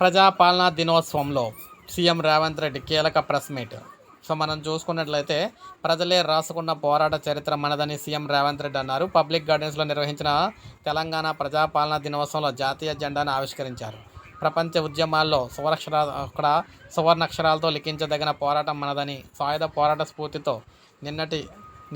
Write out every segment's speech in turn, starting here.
ప్రజాపాలనా దినోత్సవంలో సీఎం రేవంత్ రెడ్డి కీలక press meet. So మనం చూసుకున్నట్లయితే ప్రజలే రాసుకున్న పోరాట చరిత్ర మనదని సీఎం రేవంత్ రెడ్డి అన్నారు. పబ్లిక్ గార్డెన్స్లో నిర్వహించిన తెలంగాణ ప్రజాపాలనా దినోత్సవంలో జాతీయ జెండాను ఆవిష్కరించారు. ప్రపంచ ఉద్యమాల్లో సువరక్షర అక్కడ సువర్ణాక్షరాలతో లిఖించదగిన పోరాటం మనదని సాయుధ పోరాట స్ఫూర్తితో నిన్నటి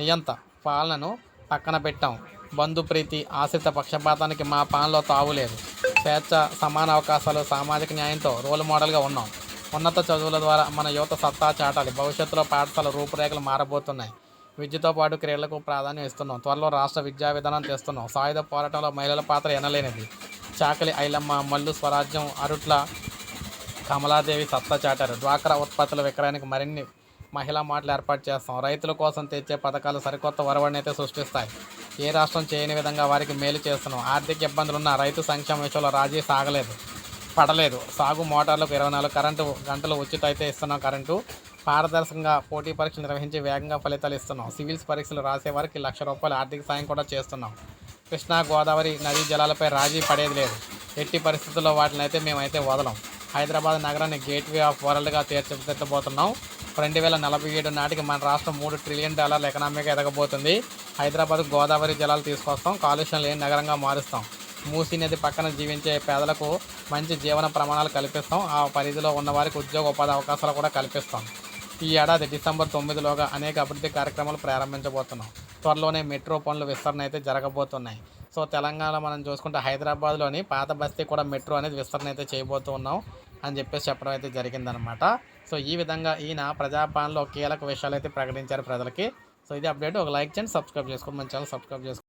నియంత పాలనను పక్కన పెట్టాం. బంధుప్రీతి ఆశ్రిత పక్షపాతానికి మా పాలనలో తావులేదు స్వేచ్ఛ సమాన అవకాశాలు సామాజిక న్యాయంతో రోల్ మోడల్గా ఉన్నాం. ఉన్నత చదువుల ద్వారా మన యువత సత్తా చాటాలి. భవిష్యత్తులో పాఠశాల రూపురేఖలు మారబోతున్నాయి. విద్యతో పాటు క్రీడలకు ప్రాధాన్యం ఇస్తున్నాం. త్వరలో రాష్ట్ర విద్యా విధానం తెస్తున్నాం. సాయుధ పోరాటంలో మహిళల పాత్ర ఎనలేనిది. చాకలి ఐలమ్మ మల్లు స్వరాజ్యం అరుట్ల కమలాదేవి సత్తా చాటారు. డ్వాక్రా ఉత్పత్తుల విక్రయానికి మరిన్ని మహిళా మాటలు ఏర్పాటు చేస్తాం. రైతుల కోసం తెచ్చే పథకాలు సరికొత్త వరవడినైతే అయితే సృష్టిస్తాయి. ఏ రాష్ట్రం చేయని విధంగా వారికి మేలు చేస్తున్నాం. ఆర్థిక ఇబ్బందులున్న రైతు సంక్షేమ విషయంలో రాజీ సాగలేదు పడలేదు. సాగు మోటార్లకు ఇరవై నాలుగు కరెంటు గంటలు ఉచిత అయితే ఇస్తున్నాం కరెంటు. పారదర్శకంగా పోటీ పరీక్షలు నిర్వహించి వేగంగా ఫలితాలు ఇస్తున్నాం. సివిల్స్ పరీక్షలు రాసే వారికి లక్ష రూపాయల ఆర్థిక సాయం కూడా చేస్తున్నాం. కృష్ణా గోదావరి నదీ జలాలపై రాజీ పడేది లేదు. ఎట్టి పరిస్థితుల్లో వాటిని అయితే మేమైతే వదలం. హైదరాబాద్ నగరాన్ని గేట్వే ఆఫ్ వరల్డ్గా తీర్చిదిద్దబోతున్నాం. రెండు వేల నలభై ఏడు నాటికి మన రాష్ట్రం మూడు ట్రిలియన్ డాలర్ల ఎకనామీగా ఎదగబోతుంది. హైదరాబాద్ గోదావరి జలాలు తీసుకొస్తాం కాలుష్యం లేని నగరంగా మారుస్తాం. మూసీ నది పక్కన జీవించే పేదలకు మంచి జీవన ప్రమాణాలు కల్పిస్తాం. ఆ పరిధిలో ఉన్న వారికి ఉద్యోగ ఉపాధి అవకాశాలు కూడా కల్పిస్తాం. ఈ ఏడాది డిసెంబర్ తొమ్మిదిలోగా అనేక అభివృద్ధి కార్యక్రమాలు ప్రారంభించబోతున్నాం. త్వరలోనే మెట్రో పనుల విస్తరణ అయితే జరగబోతున్నాయి. సో తెలంగాణ మనం చూసుకుంటే హైదరాబాద్లోని పాత బస్తీ కూడా మెట్రో అనేది విస్తరణ అయితే చేయబోతున్నాం అని చెప్పేసి చెప్పడం అయితే జరిగిందనమాట సో ఈ విధంగా ఈయన ప్రజాపాలనలో కీలక విషయాలు అయితే ప్రకటించారు ప్రజలకి. సో ఇది అప్డేట్. ఒక లైక్ చేయండి సబ్స్క్రైబ్ చేసుకోండి. మన ఛానల్ సబ్స్క్రైబ్ చేసుకోండి.